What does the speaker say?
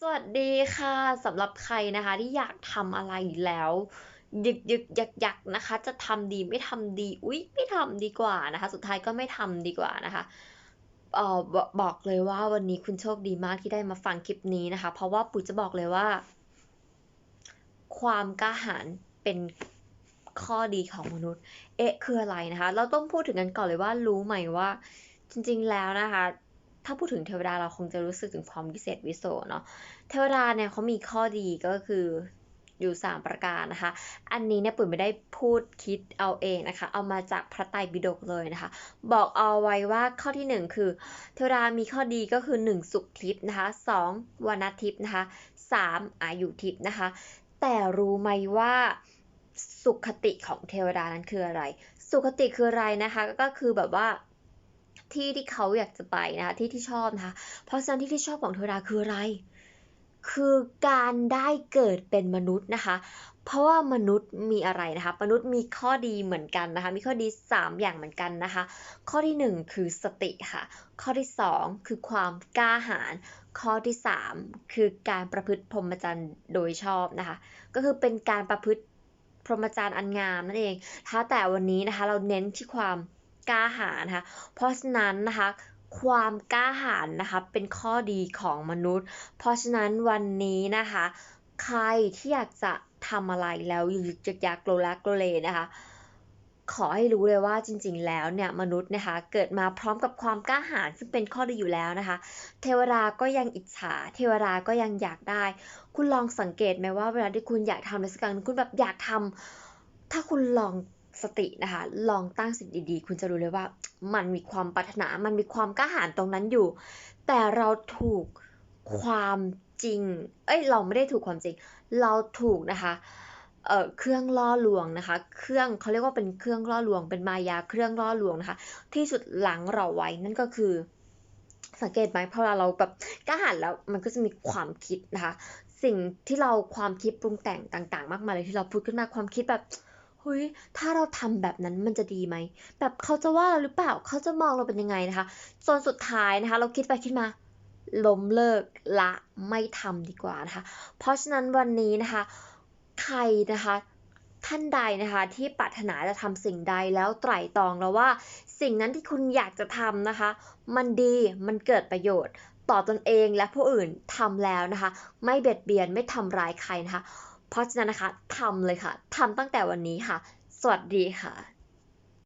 สวัสดีค่ะสำหรับใครนะคะที่อยากทำอะไรแล้ว ยึกยึกยักยักนะคะ จะทำดีไม่ทำดีอุ๊ยไม่ทำดีกว่านะคะ สุดท้ายก็ไม่ทำดีกว่านะคะเออบอกบอกเลยว่าวันนี้คุณโชคดีมากที่ได้มาฟังคลิปนี้นะคะ เพราะว่าปุ๋ยจะบอกเลยว่า ความกล้าหาญเป็นข้อดีของมนุษย์ เอ๊ะคืออะไรนะคะ เราต้องพูดถึงกันก่อนเลยว่ารู้ไหมว่า จริง ๆแล้วนะคะ ถ้าพูดถึงเทวดาเราคงจะรู้สึกถึงความวิเศษวิโสเนาะเทวดาเนี่ยเขามีข้อดีก็คืออยู่ 3 ประการนะคะ อันนี้เนี่ยปุ๋ยไม่ได้พูดคิดเอาเองนะคะ เอามาจากพระไตรปิฎกเลยนะคะ บอกเอาไว้ว่าข้อที่ 1 คือ เทวดามีข้อดีก็คือ 1 สุขทิพย์นะคะ 2วรรณทิพย์นะคะ3อายุทิพย์นะคะ แต่รู้ไหมว่าสุขติของเทวดานั้นคืออะไร สุขติคืออะไรนะคะ ก็คือแบบว่า ที่ที่เขาอยากจะไปนะคะที่ที่ชอบนะคะ เพราะฉะนั้นที่ที่ชอบของเทวดาคืออะไร คือการได้เกิดเป็นมนุษย์นะคะ เพราะว่ามนุษย์มีอะไรนะคะ มนุษย์มีข้อดีเหมือนกันนะคะ มีข้อดี 3 อย่างเหมือนกันนะคะ ข้อที่ 1 คือสติค่ะ ข้อที่ 2 คือความกล้าหาญข้อที่ 3 คือการประพฤติพรหมจรรย์โดยชอบนะคะ ก็คือเป็นการประพฤติพรหมจรรย์อันงามนั่นเองถ้าแต่วันนี้นะคะเราเน้นที่ความ กล้าหาญนะคะ เพราะฉะนั้นนะคะความกล้าหาญนะคะเป็นข้อดีของมนุษย์ เพราะฉะนั้นวันนี้นะคะ ใครที่อยากจะทำอะไรแล้วยึกยักยักโลลักโลเลนะคะขอให้รู้เลยว่าจริงๆ แล้วเนี่ยมนุษย์นะคะเกิดมาพร้อมกับความกล้าหาญซึ่งเป็นข้อดีอยู่แล้วนะคะ เทวดาก็ยังอิจฉา เทวดาก็ยังอยากได้ คุณลองสังเกตไหมว่าเวลาที่คุณอยากทำอะไรสักอย่างหนึ่งคุณแบบอยากทำถ้าคุณลอง สตินะคะ ลองตั้งสติดีๆ คุณจะรู้เลยว่า มันมีความปรารถนา มันมีความกล้าหาญตรงนั้นอยู่ แต่เราถูกความจริง เอ้ย เราไม่ได้ถูกความจริง เราถูกนะคะเอ่อเครื่องล่อลวงนะคะ เครื่องเขาเรียกว่าเป็นเครื่องล่อลวง เป็นมายาเครื่องล่อลวงนะคะ ที่สุดหลังเราไว้นั่นก็คือ สังเกตไหมพอเราแบบกล้าหาญแล้วมันก็จะมีความคิดนะคะ สิ่งที่เราความคิดปรุงแต่งต่าง ๆ มากมายเลยที่เราพูดขึ้นมาความคิดแบบ เฮ้ยถ้าเราทำแบบนั้นมันจะดีไหม แบบเขาจะว่าเราหรือเปล่าเขาจะมองเราเป็นยังไงนะคะจนสุดท้ายนะคะ เราคิดไปคิดมาล้มเลิกละไม่ทำดีกว่านะคะ เพราะฉะนั้นวันนี้นะคะ ใครนะคะท่านใดนะคะที่ปรารถนาจะทำสิ่งใดแล้วไตร่ตรองแล้วว่า สิ่งนั้นที่คุณอยากจะทำนะคะ มันดีมันเกิดประโยชน์ ต่อตนเองและผู้อื่นทำแล้วนะคะ ไม่เบียดเบียนไม่ทำร้ายใครนะคะ เพราะฉะนั้นนะคะทำเลยค่ะทำตั้งแต่วันนี้ค่ะ สวัสดีค่ะ